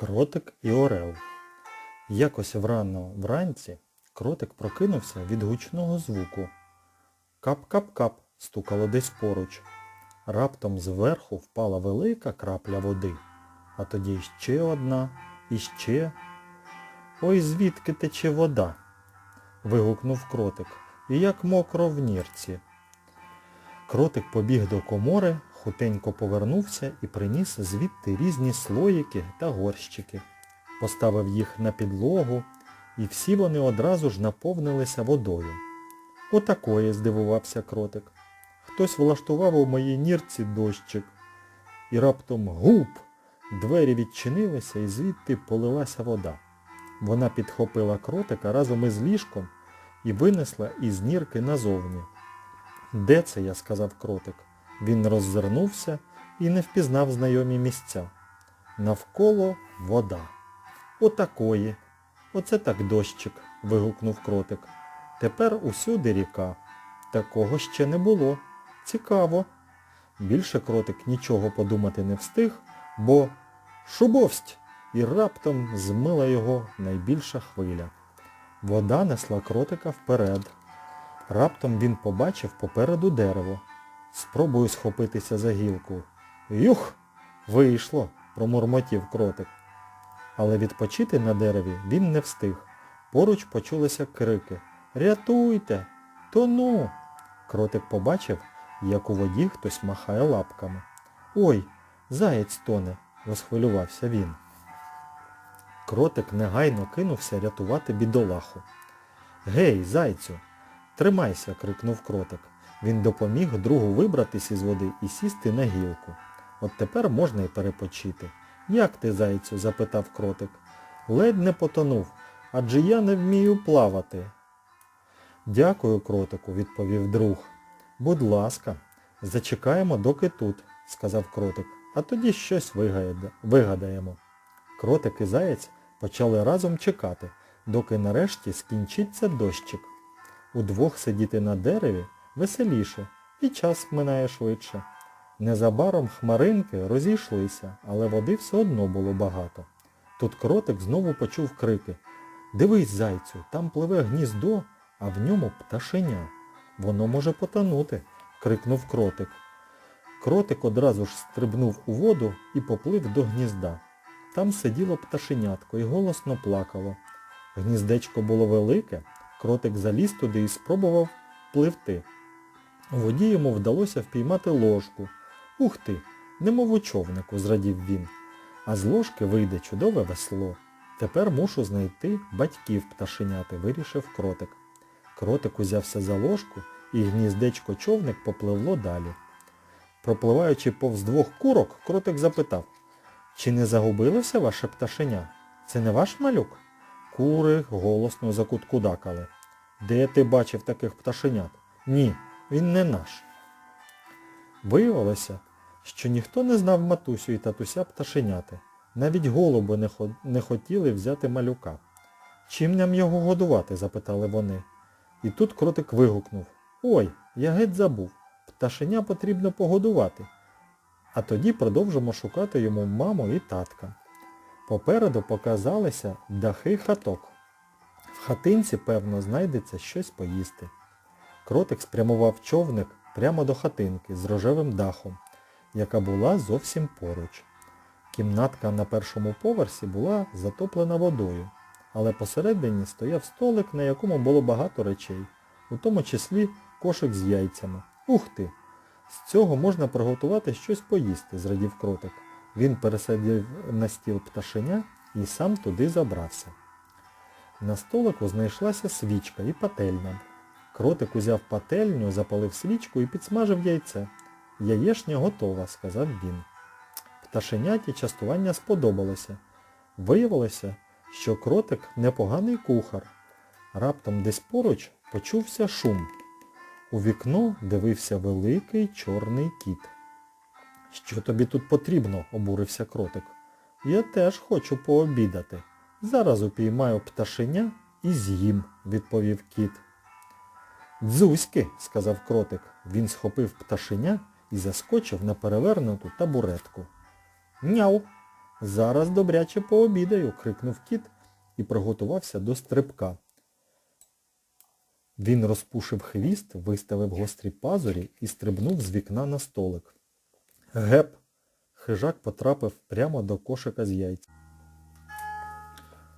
Кротик і Орел. Якось врано вранці кротик прокинувся від гучного звуку. Кап-кап-кап стукало десь поруч. Раптом зверху впала велика крапля води, а тоді ще одна, і ще. Ой, звідки тече вода? вигукнув кротик. І як мокро в нірці. Кротик побіг до комори, хутенько повернувся і приніс звідти різні слоїки та горщики. Поставив їх на підлогу, і всі вони одразу ж наповнилися водою. Отакої здивувався кротик. Хтось влаштував у моїй нірці дощик. І раптом гуп! Двері відчинилися і звідти полилася вода. Вона підхопила кротика разом із ліжком і винесла із нірки назовні. Де це, я сказав кротик. Він роззирнувся і не впізнав знайомі місця. Навколо вода. Отакої. Оце так дощик, вигукнув кротик. Тепер усюди ріка. Такого ще не було. Цікаво. Більше кротик нічого подумати не встиг, бо шубовсть! І раптом змила його найбільша хвиля. Вода несла кротика вперед. Раптом він побачив попереду дерево. Спробую схопитися за гілку. Юх! Вийшло, промурмотів кротик. Але відпочити на дереві він не встиг. Поруч почулися крики. Рятуйте! Тону! Кротик побачив, як у воді хтось махає лапками. Ой, заєць тоне, розхвилювався він. Кротик негайно кинувся рятувати бідолаху. Гей, зайцю, тримайся, крикнув кротик. Він допоміг другу вибратись із води і сісти на гілку. От тепер можна й перепочити. Як ти, зайцю? запитав кротик. Ледь не потонув, адже я не вмію плавати. Дякую, кротику, відповів друг. Будь ласка, зачекаємо, доки тут, сказав кротик, а тоді щось вигадаємо. Кротик і заєць почали разом чекати, доки нарешті скінчиться дощик. Удвох сидіти на дереві веселіше, і час минає швидше. Незабаром хмаринки розійшлися, але води все одно було багато. Тут кротик знову почув крики. Дивись, зайцю, там пливе гніздо, а в ньому пташеня. Воно може потонути, крикнув кротик. Кротик одразу ж стрибнув у воду і поплив до гнізда. Там сиділо пташенятко і голосно плакало. Гніздечко було велике, кротик заліз туди і спробував пливти. Воді йому вдалося впіймати ложку. Ух ти, немов у човнику, зрадів він. А з ложки вийде чудове весло. Тепер мушу знайти батьків пташеняти, вирішив кротик. Кротик узявся за ложку і гніздечко човник попливло далі. Пропливаючи повз двох курок, кротик запитав, чи не загубилося ваше пташеня? Це не ваш малюк? Кури голосно закуткудакали. Де ти бачив таких пташенят? Ні, він не наш. Виявилося, що ніхто не знав матусю і татуся пташеняти. Навіть голуби не, хо- не хотіли взяти малюка. Чим нам його годувати? запитали вони. І тут кротик вигукнув. Ой, я геть забув. Пташеня потрібно погодувати. А тоді продовжимо шукати йому маму і татка. Попереду показалися дахи хаток. В хатинці, певно, знайдеться щось поїсти. Кротик спрямував човник прямо до хатинки з рожевим дахом, яка була зовсім поруч. Кімнатка на першому поверсі була затоплена водою, але посередині стояв столик, на якому було багато речей, у тому числі кошик з яйцями. Ух ти! З цього можна приготувати щось поїсти, зрадів кротик. Він пересадив на стіл пташеня і сам туди забрався. На столику знайшлася свічка і пательня. Кротик узяв пательню, запалив свічку і підсмажив яйце. Яєшня готова, сказав він. Пташеняті частування сподобалося. Виявилося, що кротик непоганий кухар. Раптом десь поруч почувся шум. У вікно дивився великий чорний кіт. Що тобі тут потрібно? обурився кротик. Я теж хочу пообідати. Зараз упіймаю пташеня і з'їм, відповів кіт. Дзузьки, сказав кротик. Він схопив пташеня і заскочив на перевернуту табуретку. Няу. Зараз добряче пообідаю, крикнув кіт і приготувався до стрибка. Він розпушив хвіст, виставив гострі пазурі і стрибнув з вікна на столик. Геп! Хижак потрапив прямо до кошика з яйць.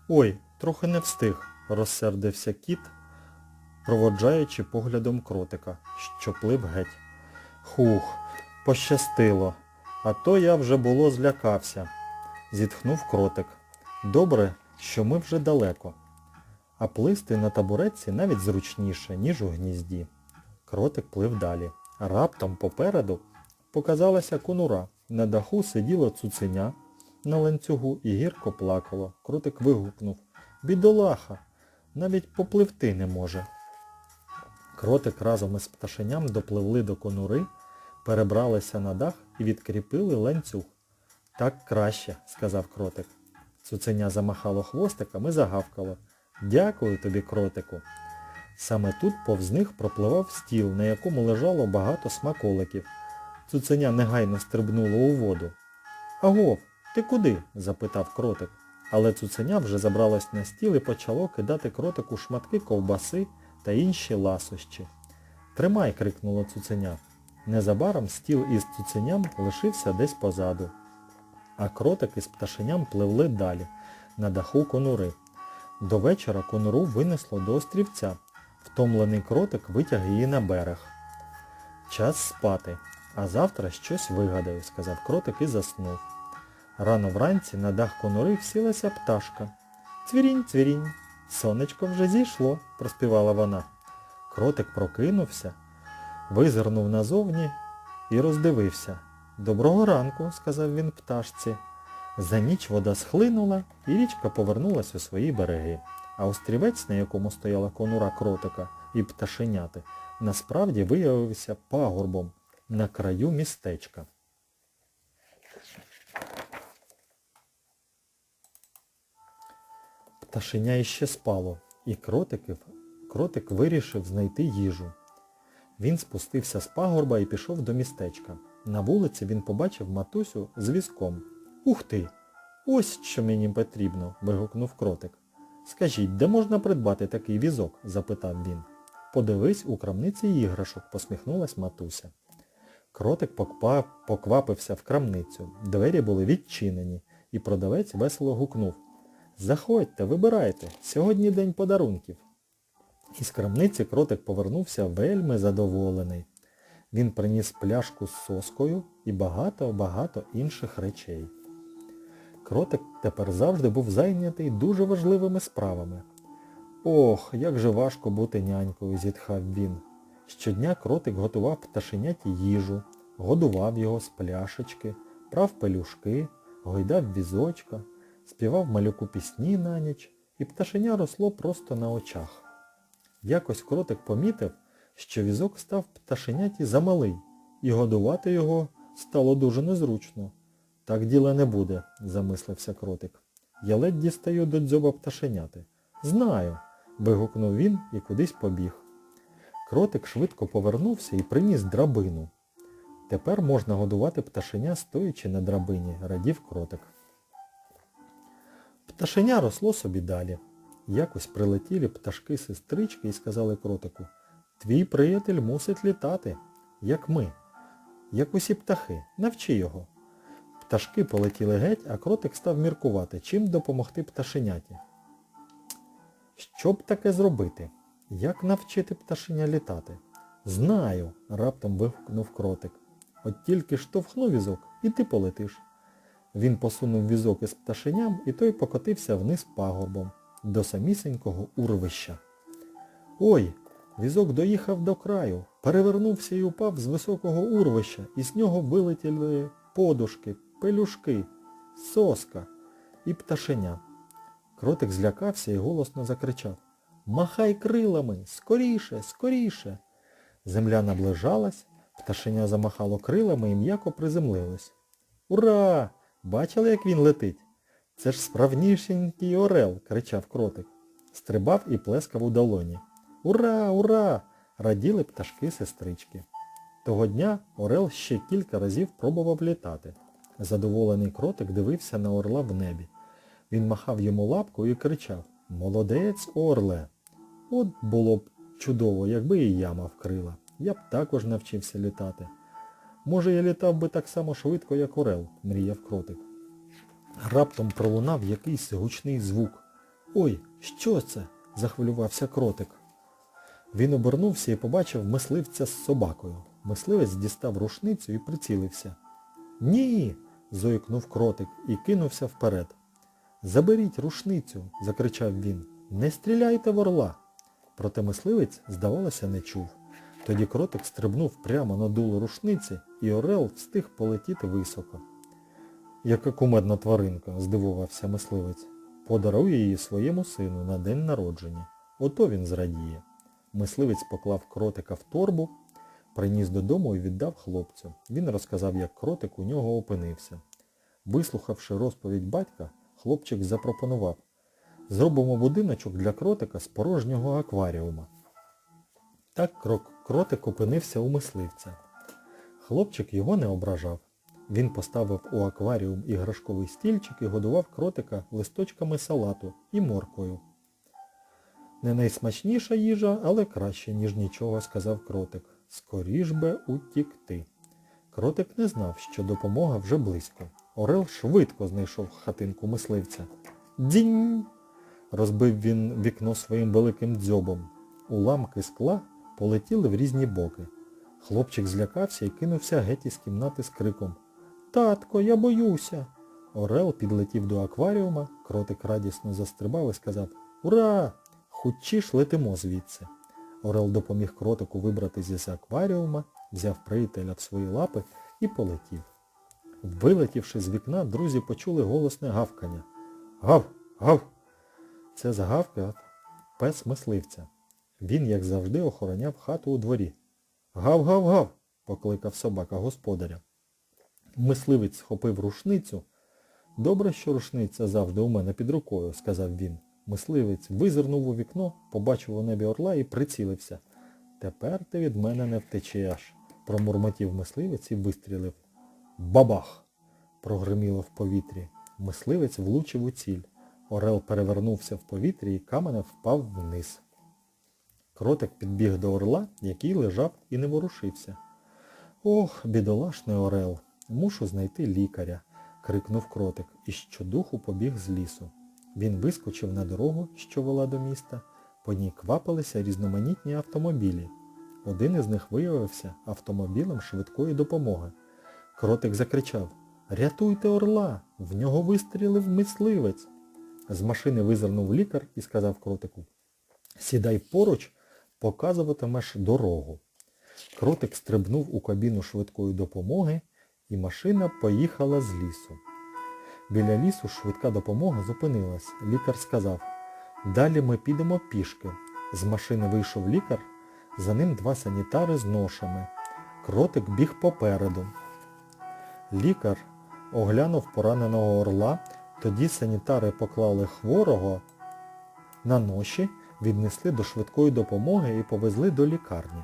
Ой, трохи не встиг, розсердився кіт, проводжаючи поглядом кротика, що плив геть. Хух, пощастило, а то я вже було злякався, зітхнув кротик. Добре, що ми вже далеко. А плисти на табуретці навіть зручніше, ніж у гнізді. Кротик плив далі. Раптом попереду показалася конура. На даху сиділо цуценя на ланцюгу і гірко плакало. Кротик вигукнув Бідолаха, навіть попливти не може. Кротик разом із пташеням допливли до конури, перебралися на дах і відкріпили ланцюг. Так краще, сказав кротик. Цуценя замахало хвостиком і загавкало. Дякую тобі, кротику. Саме тут повз них пропливав стіл, на якому лежало багато смаколиків. Цуценя негайно стрибнуло у воду. Агов, ти куди? запитав кротик. Але цуценя вже забралось на стіл і почало кидати кротику шматки ковбаси та інші ласощі. Тримай, крикнуло цуценя. Незабаром стіл із цуценям лишився десь позаду. А кротик із пташеням пливли далі, на даху конури. До вечора конуру винесло до острівця. Втомлений кротик витяг її на берег. Час спати, а завтра щось вигадаю, сказав кротик і заснув. Рано вранці на дах конури всілася пташка. Цвірінь, цвірінь, сонечко вже зійшло, проспівала вона. Кротик прокинувся, визирнув назовні і роздивився. Доброго ранку, сказав він пташці. За ніч вода схлинула і річка повернулась у свої береги. А острівець, на якому стояла конура кротика і пташеняти, насправді виявився пагорбом на краю містечка. Пташеня іще спало, і кротиків, кротик вирішив знайти їжу. Він спустився з пагорба і пішов до містечка. На вулиці він побачив матусю з візком. Ух ти! Ось що мені потрібно, вигукнув кротик. Скажіть, де можна придбати такий візок? запитав він. Подивись у крамниці іграшок, посміхнулась матуся. Кротик поквапився в крамницю. Двері були відчинені, і продавець весело гукнув. Заходьте, вибирайте, сьогодні день подарунків. Із крамниці кротик повернувся вельми задоволений. Він приніс пляшку з соскою і багато-багато інших речей. Кротик тепер завжди був зайнятий дуже важливими справами. Ох, як же важко бути нянькою, зітхав він. Щодня кротик готував пташеняті їжу, годував його з пляшечки, прав пелюшки, гойдав візочка, співав малюку пісні на ніч, і пташеня росло просто на очах. Якось кротик помітив, що візок став пташеняті замалий, і годувати його стало дуже незручно. Так діла не буде, замислився кротик. Я ледь дістаю до дзьоба пташеняти. Знаю, вигукнув він і кудись побіг. Кротик швидко повернувся і приніс драбину. Тепер можна годувати пташеня, стоячи на драбині, радів кротик. Пташеня росло собі далі. Якось прилетіли пташки-сестрички і сказали кротику, твій приятель мусить літати, як ми, як усі птахи, навчи його. Пташки полетіли геть, а кротик став міркувати, чим допомогти пташеняті. Що б таке зробити? Як навчити пташеня літати? Знаю, раптом вигукнув кротик. От тільки штовхну візок, і ти полетиш. Він посунув візок із пташеням, і той покотився вниз пагорбом, до самісінького урвища. Ой, візок доїхав до краю, перевернувся і упав з високого урвища, і з нього вилетіли подушки, пелюшки, соска і пташеня. Кротик злякався і голосно закричав Махай крилами, скоріше, скоріше. Земля наближалась, пташеня замахало крилами і м'яко приземлилось. Ура! Бачили, як він летить? Це ж справнішенький орел, кричав кротик. Стрибав і плескав у долоні. Ура, ура! раділи пташки-сестрички. Того дня Орел ще кілька разів пробував літати. Задоволений кротик дивився на орла в небі. Він махав йому лапкою і кричав Молодець, орле! От було б чудово, якби і я мав крила. Я б також навчився літати. Може, я літав би так само швидко, як орел, мріяв кротик. Раптом пролунав якийсь гучний звук. Ой, що це? захвилювався кротик. Він обернувся і побачив мисливця з собакою. Мисливець дістав рушницю і прицілився. Ні. зойкнув кротик і кинувся вперед. Заберіть рушницю, закричав він. Не стріляйте в орла. Проте мисливець, здавалося, не чув. Тоді кротик стрибнув прямо на дуло рушниці, і орел встиг полетіти високо. Яка кумедна тваринка, здивувався мисливець. Подарує її своєму сину на день народження. Ото він зрадіє. Мисливець поклав кротика в торбу, приніс додому і віддав хлопцю. Він розказав, як кротик у нього опинився. Вислухавши розповідь батька, хлопчик запропонував. Зробимо будиночок для кротика з порожнього акваріума. Так крок- кротик опинився у мисливця. Хлопчик його не ображав. Він поставив у акваріум іграшковий стільчик і годував кротика листочками салату і морквою. Не найсмачніша їжа, але краще, ніж нічого, сказав кротик. Скоріш би утікти. Кротик не знав, що допомога вже близько. Орел швидко знайшов хатинку мисливця. Дзінь! Розбив він вікно своїм великим дзьобом. Уламки скла полетіли в різні боки. Хлопчик злякався і кинувся геть із кімнати з криком. Татко, я боюся. Орел підлетів до акваріума, кротик радісно застрибав і сказав Ура! Хутчіш летимо звідси. Орел допоміг кротику вибратися з акваріума, взяв приятеля в свої лапи і полетів. Вилетівши з вікна, друзі почули голосне гавкання. Гав! Гав! Це загавкав пес мисливця. Він, як завжди, охороняв хату у дворі. Гав-гав-гав! покликав собака господаря. Мисливець схопив рушницю. Добре, що рушниця завжди у мене під рукою, сказав він. Мисливець визирнув у вікно, побачив у небі орла і прицілився. Тепер ти від мене не втечеш, промурмотів мисливець і вистрілив. Бабах! прогриміло в повітрі. Мисливець влучив у ціль. Орел перевернувся в повітрі і каменем впав вниз. Кротик підбіг до орла, який лежав і не ворушився. Ох, бідолашний орел, мушу знайти лікаря, крикнув кротик і щодуху побіг з лісу. Він вискочив на дорогу, що вела до міста. По ній квапилися різноманітні автомобілі. Один із них виявився автомобілем швидкої допомоги. Кротик закричав Рятуйте орла! В нього вистрілив мисливець. З машини визирнув лікар і сказав кротику Сідай поруч, показуватимеш дорогу. Кротик стрибнув у кабіну швидкої допомоги, і машина поїхала з лісу. Біля лісу швидка допомога зупинилась. Лікар сказав, далі ми підемо пішки. З машини вийшов лікар, за ним два санітари з ношами. Кротик біг попереду. Лікар оглянув пораненого орла, тоді санітари поклали хворого на ноші, віднесли до швидкої допомоги і повезли до лікарні.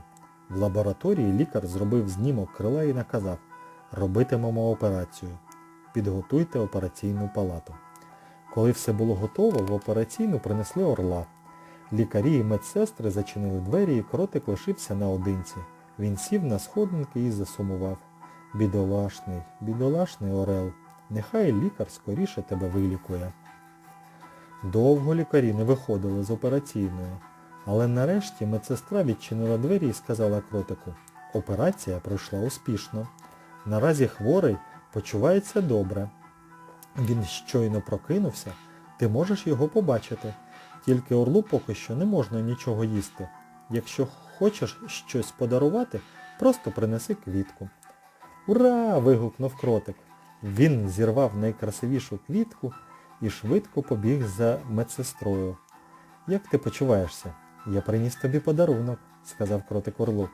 В лабораторії лікар зробив знімок крила і наказав, робитимемо операцію. Підготуйте операційну палату. Коли все було готово, в операційну принесли орла. Лікарі і медсестри зачинили двері і кротик лишився наодинці. Він сів на сходинки і засумував. Бідолашний, бідолашний орел, нехай лікар скоріше тебе вилікує. Довго лікарі не виходили з операційної, але нарешті медсестра відчинила двері і сказала кротику, операція пройшла успішно. Наразі хворий почувається добре. Він щойно прокинувся, ти можеш його побачити. Тільки орлу поки що не можна нічого їсти. Якщо хочеш щось подарувати, просто принеси квітку. Ура! вигукнув кротик. Він зірвав найкрасивішу квітку і швидко побіг за медсестрою. Як ти почуваєшся? Я приніс тобі подарунок, сказав кротик орлу.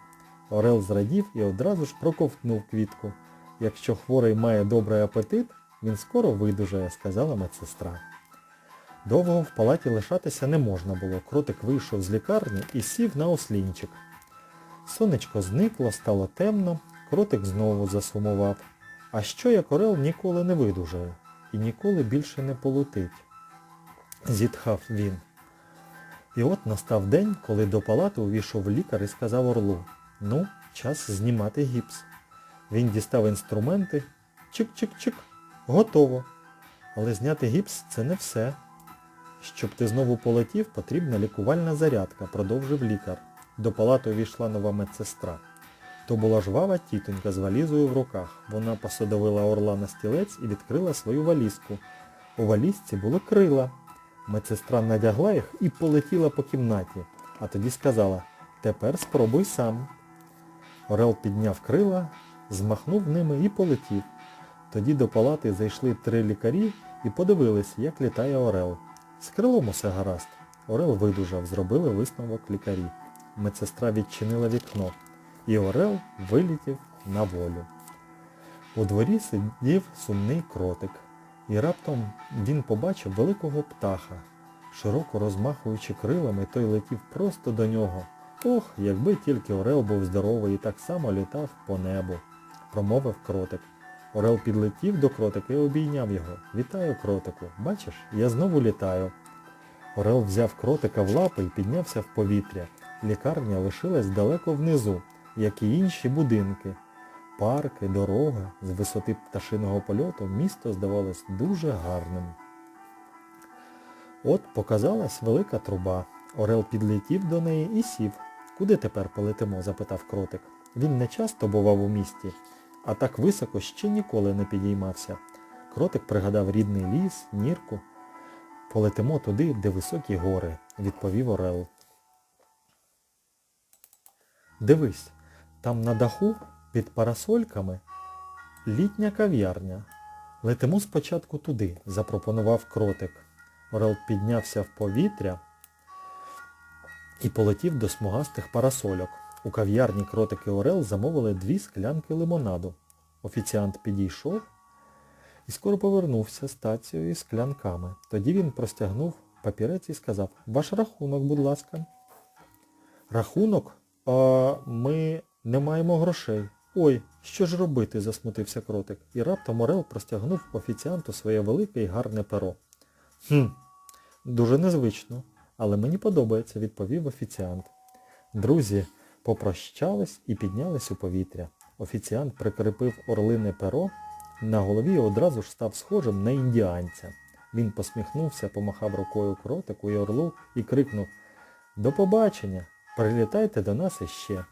Орел зрадів і одразу ж проковтнув квітку. Якщо хворий має добрий апетит, він скоро видужає, сказала медсестра. Довго в палаті лишатися не можна було. Кротик вийшов з лікарні і сів на ослінчик. Сонечко зникло, стало темно, кротик знову засумував. А що як Орел ніколи не видужає і ніколи більше не полетить? Зітхав він. І от настав день, коли до палати увійшов лікар і сказав Орлу, ну, час знімати гіпс. Він дістав інструменти, чик-чик-чик, готово. Але зняти гіпс це не все. Щоб ти знову полетів, потрібна лікувальна зарядка, продовжив лікар. До палати увійшла нова медсестра. То була жвава тітонька з валізою в руках. Вона посадовила орла на стілець і відкрила свою валізку. У валізці були крила. Медсестра надягла їх і полетіла по кімнаті, а тоді сказала, тепер спробуй сам. Орел підняв крила, змахнув ними і полетів. Тоді до палати зайшли три лікарі і подивилися, як літає Орел. З крилом усе гаразд. Орел видужав, зробили висновок лікарі. Медсестра відчинила вікно, і Орел вилітів на волю. У дворі сидів сумний кротик, і раптом він побачив великого птаха. Широко розмахуючи крилами, той летів просто до нього. Ох, якби тільки Орел був здоровий і так само літав по небу, промовив кротик. Орел підлетів до кротика і обійняв його. Вітаю, кротику. Бачиш, я знову літаю. Орел взяв кротика в лапи і піднявся в повітря. Лікарня лишилась далеко внизу, як і інші будинки. Парки, дорога, з висоти пташиного польоту місто здавалось дуже гарним. От показалась велика труба. Орел підлетів до неї і сів. Куди тепер полетимо? запитав кротик. Він не часто бував у місті, а так високо ще ніколи не підіймався. Кротик пригадав рідний ліс, нірку. Полетимо туди, де високі гори, відповів Орел. Дивись, там на даху під парасольками літня кав'ярня. Летимо спочатку туди, запропонував кротик. Орел піднявся в повітря і полетів до смугастих парасольок. У кав'ярні кротик і Орел замовили дві склянки лимонаду. Офіціант підійшов і скоро повернувся з тацією склянками. Тоді він простягнув папірець і сказав, ваш рахунок, будь ласка. Рахунок? А ми не маємо грошей. Ой, що ж робити, засмутився кротик. І раптом Орел простягнув офіціанту своє велике і гарне перо. Хм, дуже незвично, але мені подобається, відповів офіціант. Друзі попрощались і піднялись у повітря. Офіціант прикріпив орлине перо на голові одразу ж став схожим на індіанця. Він посміхнувся, помахав рукою кротику і орлу і крикнув До побачення! Прилітайте до нас іще.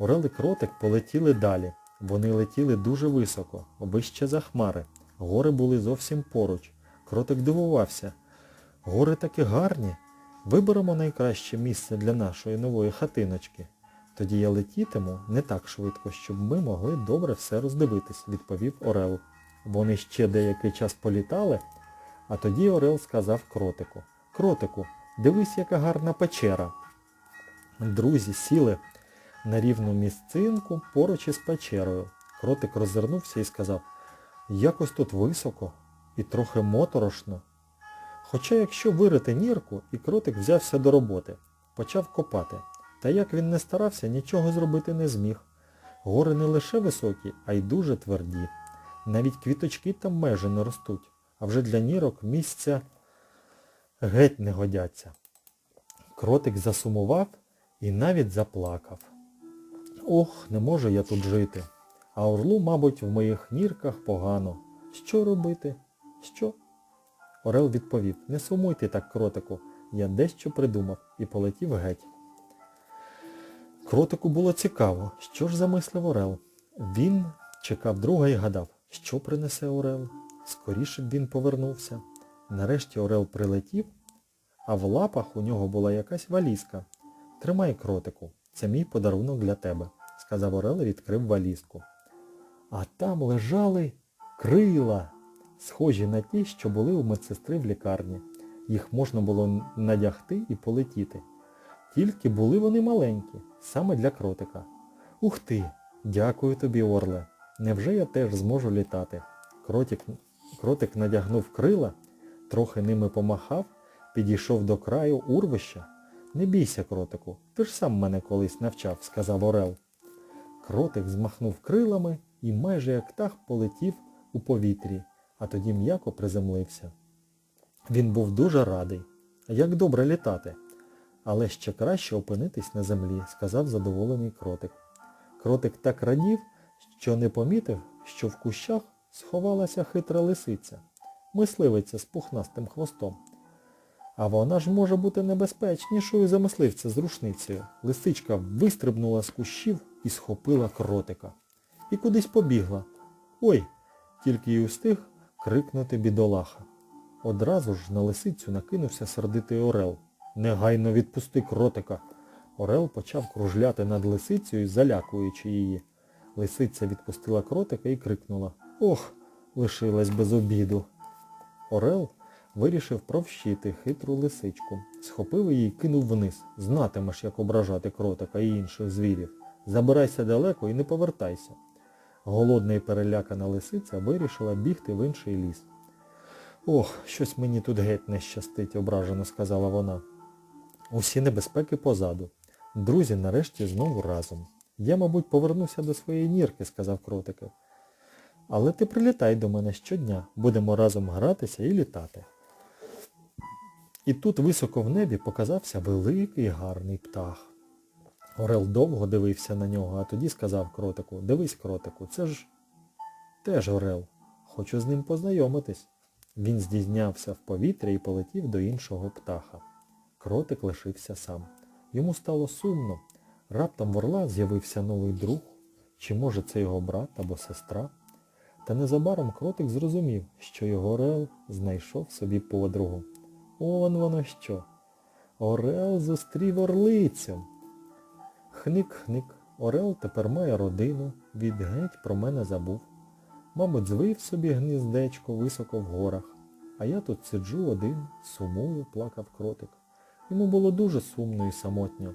Орел і кротик полетіли далі. Вони летіли дуже високо, вище за хмари. Гори були зовсім поруч. Кротик дивувався. Гори такі гарні. Виберемо найкраще місце для нашої нової хатиночки. Тоді я летітиму не так швидко, щоб ми могли добре все роздивитись, відповів Орел. Вони ще деякий час політали, а тоді Орел сказав кротику. Кротику, дивись, яка гарна печера. Друзі сіли на рівну місцинку поруч із печерою. Кротик роззирнувся і сказав, якось тут високо і трохи моторошно. Хоча якщо вирити нірку, і кротик взявся до роботи, почав копати. Та як він не старався, нічого зробити не зміг. Гори не лише високі, а й дуже тверді. Навіть квіточки там майже не ростуть, а вже для нірок місця геть не годяться. Кротик засумував і навіть заплакав. Ох, не можу я тут жити. А орлу, мабуть, в моїх нірках погано. Що робити? Що? Орел відповів, не сумуйте так, кротику, я дещо придумав і полетів геть. Кротику було цікаво, що ж замислив Орел. Він чекав друга і гадав, що принесе Орел. Скоріше б він повернувся. Нарешті Орел прилетів, а в лапах у нього була якась валізка. Тримай, кротику, це мій подарунок для тебе, сказав Орел і відкрив валізку. А там лежали крила, схожі на ті, що були у медсестри в лікарні. Їх можна було надягти і полетіти. Тільки були вони маленькі, саме для кротика. Ух ти! Дякую тобі, Орле. Невже я теж зможу літати? Кротик, кротик надягнув крила, трохи ними помахав, підійшов до краю урвища. Не бійся, кротику, ти ж сам мене колись навчав, сказав Орел. Кротик змахнув крилами і майже як птах полетів у повітрі, а тоді м'яко приземлився. Він був дуже радий. Як добре літати. Але ще краще опинитись на землі, сказав задоволений кротик. Кротик так радів, що не помітив, що в кущах сховалася хитра лисиця, мисливиця з пухнастим хвостом. А вона ж може бути небезпечнішою за мисливця з рушницею. Лисичка вистрибнула з кущів і схопила кротика. І кудись побігла. Ой, тільки й устиг крикнути бідолаха. Одразу ж на лисицю накинувся сердитий орел. Негайно відпусти кротика. Орел почав кружляти над лисицею, залякуючи її. Лисиця відпустила кротика і крикнула Ох, лишилась без обіду. Орел вирішив провщити хитру лисичку. Схопив її і кинув вниз. Знатимеш, як ображати кротика і інших звірів. Забирайся далеко і не повертайся. Голодна і перелякана лисиця вирішила бігти в інший ліс. Ох, щось мені тут геть не щастить, ображено сказала вона. Усі небезпеки позаду. Друзі нарешті знову разом. Я, мабуть, повернуся до своєї нірки, сказав кротик. Але ти прилітай до мене щодня, будемо разом гратися і літати. І тут високо в небі показався великий гарний птах. Орел довго дивився на нього, а тоді сказав кротику, дивись, кротику, це ж теж Орел. Хочу з ним познайомитись. Він здійнявся в повітря і полетів до іншого птаха. Кротик лишився сам. Йому стало сумно. Раптом в орла з'явився новий друг, чи може це його брат або сестра. Та незабаром кротик зрозумів, що його Орел знайшов собі подругу. Он воно що. Орел зустрів орлицю. Хник-хник. Орел тепер має родину, від геть про мене забув. Мабуть, звив собі гніздечко високо в горах. А я тут сиджу один, сумую, плакав кротик. Йому було дуже сумно і самотньо.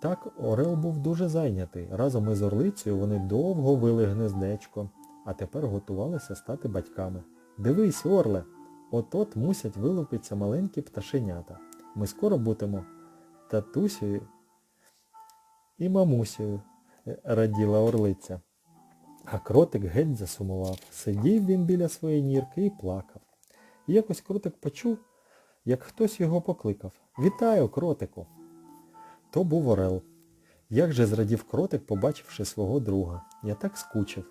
Так Орел був дуже зайнятий. Разом із орлицею вони довго вили гнездечко, а тепер готувалися стати батьками. Дивись, Орле, от-от мусять вилупитися маленькі пташенята. Ми скоро будемо татусею і мамусею, раділа орлиця. А кротик геть засумував. Сидів він біля своєї нірки і плакав. І якось кротик почув, як хтось його покликав. Вітаю, кротику! То був Орел. Як же зрадів кротик, побачивши свого друга. Я так скучив.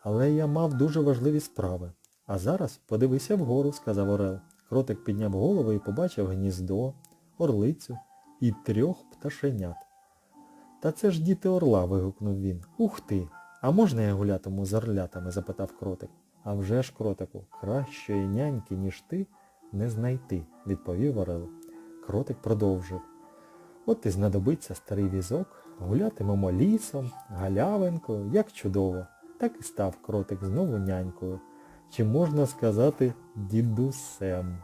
Але я мав дуже важливі справи. А зараз подивися вгору, сказав Орел. Кротик підняв голову і побачив гніздо, орлицю і трьох пташенят. Та це ж діти орла, вигукнув він. Ух ти! А можна я гулятиму з орлятами? запитав кротик. А вже ж, кротику, кращої няньки, ніж ти, не знайти, відповів Орел. Кротик продовжив. От і знадобиться старий візок, гулятимемо лісом, галявинкою, як чудово. Так і став кротик знову нянькою. Чи можна сказати дідусем.